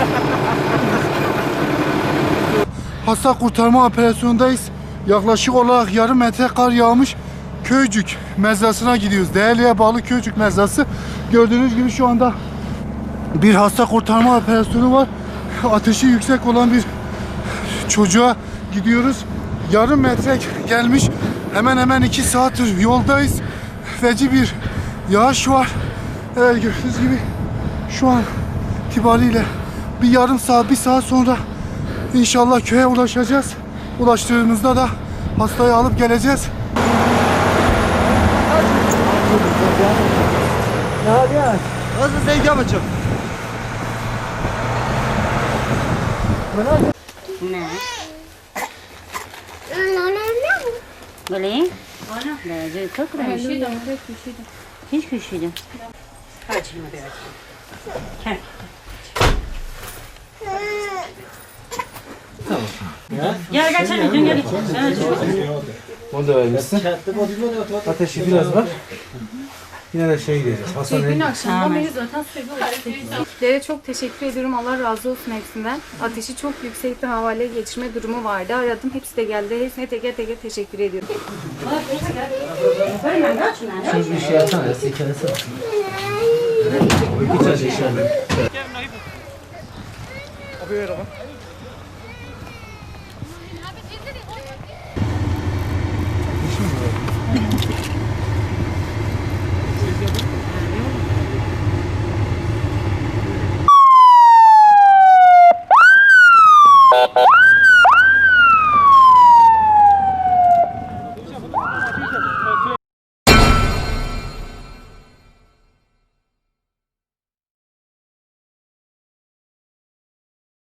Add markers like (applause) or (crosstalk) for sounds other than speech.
(laughs) Hasta kurtarma operasyonundayız. Yaklaşık olarak yarım metre kar yağmış. Köycük mezrasına gidiyoruz. Değerli'ye bağlı Köycük mezrası. Gördüğünüz gibi şu anda bir hasta kurtarma operasyonu var. (laughs) Ateşi yüksek olan bir çocuğa gidiyoruz. Yarım metre gelmiş. Hemen hemen iki saattir yoldayız. Feci bir yağış var. Evet gördüğünüz gibi şu an itibariyle bir yarım saat, bir saat sonra inşallah köye ulaşacağız. Ulaştığımızda da hastayı alıp geleceğiz. Nasıl sen yapacağım? Ne? Boleh? Dah, je kau kena. Hiç küşüydü. Gel gel sen gel gel. Onu da vermişsin. Ateşi biraz var. Yine de şey gideceğiz. Hastaneye Sizlere çok teşekkür ediyorum. Allah razı olsun hepsinden. Ateşi çok yüksekti. Havale geçirme durumu vardı. Aradım. Hepsi de geldi. Hepsine teker teker teşekkür ediyorum. Söz bir şey yapsana. ya, Sekeresi var. Bir tane işaret.